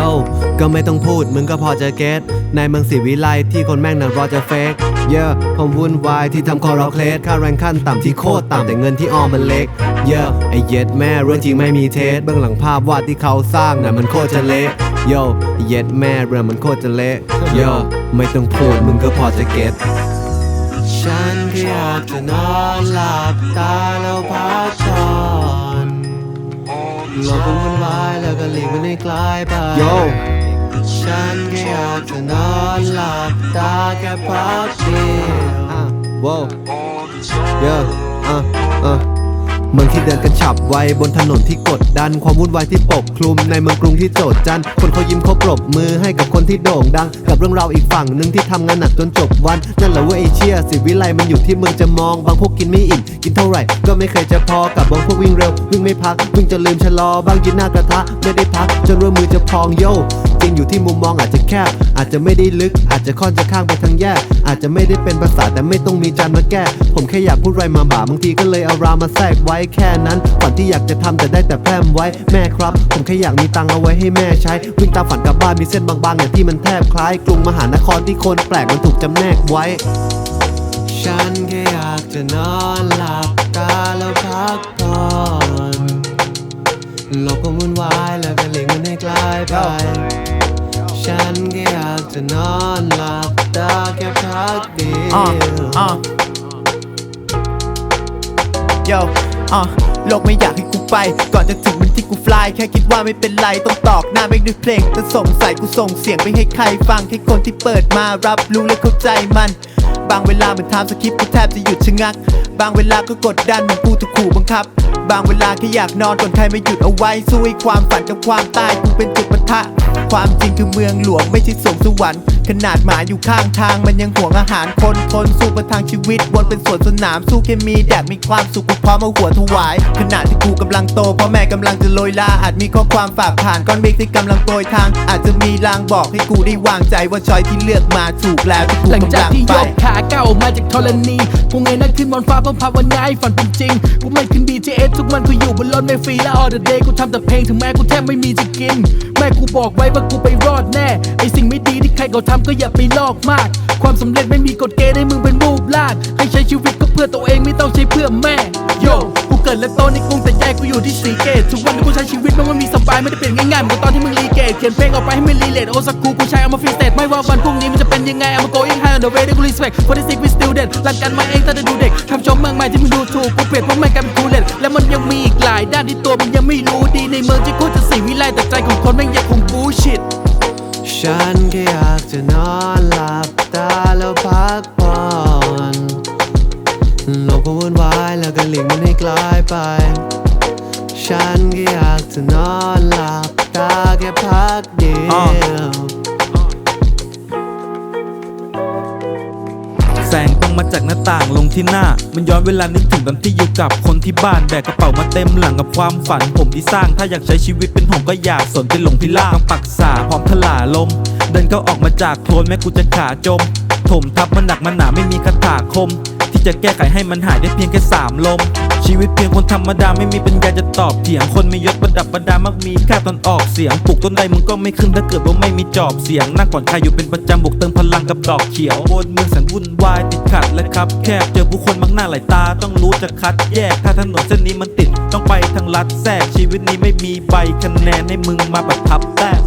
โยก็ไม่ต้องพูดมึงก็พอจะเก็ตในเมืองศรีวิไลที่คนแม่งน่ะรอจะเฟกเยอะผมวุ่นวายที่ทำคอร์เคลสค่าแรงขั้นต่ำที่โคตรต่ำแต่เงินที่ออมมันเล็ก เยอะไอเย็ดแม่เรื่องจริงไม่มีเทสเบื้องหลังภาพวาดที่เขาสร้างน่ะมันโคตรจะเละโยอ้เย็ดแม่เรื่องมันโคตรจะเละโยไม่ต้องพูดมึงก็พอจะเก็ตฉันแค่อยากจะนอนหลับตา ก็หลีกมันให้คลายไปโยฉันแค่อยากจะนอนหลับตาแค่พักเดียวอะว้าว เมืองที่เดินกันฉับไวบนถนนที่กดดัน ความวุ่นวายที่ปกคลุมในเมืองกรุงที่โจดจัน คนเขายิ้มเขาปรบมือให้กับคนที่โด่งดัง กับเรื่องราวอีกฝั่งหนึ่งที่ทำงานหนักจนจบวัน นั่นแหละว่าไอเชียสิวิไลมันอยู่ที่เมืองจะมอง บางพวกกินไม่อิ่มกินเท่าไหร่ ก็ไม่เคยจะพอกับบางพวกวิ่งเร็ววิ่งไม่พักวิ่งจนลืมชะลอบางยืนหน้ากระทะไม่ได้พักจนเริ่มมือจะพองโยจริงอยู่ที่มุมมองอาจจะแคบอาจจะไม่ได้ลึก อาจจะค่อนจะข้างไปทางแย่อาจจะไม่ได้เป็นภาษาแต่ไม่ต้องมีจานมาแก้ ผมแค่อยากพูดไรมาบ่าบางทีก็เลยเอารามาแทรกไว้แค่นั้นฝันที่อยากจะทำแต่ได้แต่แพร่มไว้แม่ครับ ผมแค่อยากมีตังเอาไว้ให้แม่ใช้ วิ่งตามฝันกลับบ้านมีเส้นบางๆอย่างที่มันแทบคล้ายกรุงมหานครที่คนแปลกมันถูกจำแนกไว้ ฉันแค่อยากจะนอนหลับตาแล้วพักผ่อนโลกก็วุ่นวายแล้วก็หลีกมันให้คลายไป ฉันแค่อยากจะนอนหลับตาแค่พักเดียวอะ อะโลกไม่อยากให้กูไป ก่อนจะถึงวันที่กูฟลาย แค่คิดว่าไม่เป็นไร ต้องตอกหน้าไม่ด้วยเพลงจะสงสัยกูส่งเสียงไปให้ใครฟัง ให้คนที่เปิดมารับรู้และเข้าใจมัน บางเวลาเหมือนทำสคริปต์กูแทบจะหยุดชะงัก บางเวลาก็กดดันเหมือนกูถูกขู่บังคับ บางเวลาแค่อยากนอนก่อนใครไมาหยุดเอาไว้สู้ให้ความฝันกับความตายกูเป็นจุดปะทะ ความจริงคือเมืองหลวงไม่ใช่สวงสวรรค์ ขนาดหมาอยู่ข้างทาง มันยังห่วงอาหารคนทนสู้ประทังชีวิตวนเป็นสวนสนามสู้แค่มีแดดมีความสุขกูพร้อมเอาหัวถวาย ขณะที่กูกำลังโตพ่อแม่กำลังจะโรยลาอาจมีข้อความฝากผ่านก้อนเมฆที่กำลังโปรยทาง อาจจะมีลางบอกให้กูได้วางใจว่าชอยที่เลือกมาถูกแล้วที่กูหลังกำจากลังที่ไปยกขาเก้าวออกมาจากธรณีกูเงยหน้าขึ้นบนฟ้าเพื่อภาวนาให้ฝันเป็นจริง กูไม่ขึ้น BTS ทุกวันกูอยู่บนรถไม่ฟรีและ all the day กูทำแต่เพลงถึงแม้กูแทบไม่มีจะกิน แม่กูบอกไว้ว่ากูไปรอดแน่ ไอสิ่งไม่ดีที่ใครเขาทำก็อย่าไปลอกมาก ความสำเร็จไม่มีกฎเกณฑ์ให้มึงเป็นรูปลาก ให้ใช้ชีวิตก็เพื่อตัวเองไม่ต้องใช้เพื่อแม่โยกูเกิดและโตในกรุงแต่แยกกูอยู่ที่สีเกตทุกวันที่กูใช้ชีวิตมันไม่มีสบายไม่ได้เป็นง่ายๆเหมือนตอนที่มึงรีเกตเขียนเพลงออกไปให้มันรีเลทโอสักกูกูใช้เอามาฟรีสเตทไม่ว่าวันพรุ่งนี้มันจะเป็นยังไง I'm going high on the way ได้กู respect for the sick we still dead หลังกันมาเองถ้าได้ดูเด็กทำชมเมืองใหม่ที่มึงดูถูกกูเปลี่ยนเพราะไม่กลายเป็นกูเล่นและมันยังมีอีกหลายด้านที่ตัวมันยังไม่รู้ดีในเมืองที่กูจะสีวิไลแต่ใจของคนแม่งยังคงบูชิต ฉันแค่อยากจะนอนหลับตาแล้วพักผ่อนโลกก็วุ่นวายแล้วก็หลีกมันให้กลายไป ฉันแค่อยากจะนอนหลับตาแค่พักเดียว จากหน้าต่างลงที่หน้า มันย้อนเวลานึกถึงตอนที่อยู่กับคนที่บ้านแบกกระเป๋ามาเต็มหลังกับความฝัน ผมที่สร้างถ้าอยากใช้ชีวิตเป็นหงก็อยากสนเป็นหลงพิล่างต้องปักษาพร้อมทลาลม เดินก็ออกมาจากโคลนแม้กูจะขาจม ถมทับมันหนักมันหนาไม่มีคาถาคม ที่จะแก้ไขให้มันหายได้เพียงแค่สามลม ชีวิตเพียงคนธรรมดาไม่มีปัญญาจะตอบเถียง คนไม่ยศประดับประดามักมีค่าตอนออกเสียงปลูกต้นใดมึงก็ไม่ขึ้นถ้าเกิดว่าไม่มีจอบเสียงนั่งก่อนใครอยู่เป็นประจำบวกเติมพลังกับดอกเขียวบนเมืองแสนวุ่นวายติดขัดและครับแคบเจอผู้คนมักหน้าหลายตาต้องรู้จะคัดแยกถ้าถนนเส้นนี้มันติด ต้องไปทางลัดแทรกชีวิตนี้ไม่มีใบคะแนนให้มึงมาประทับแต้ม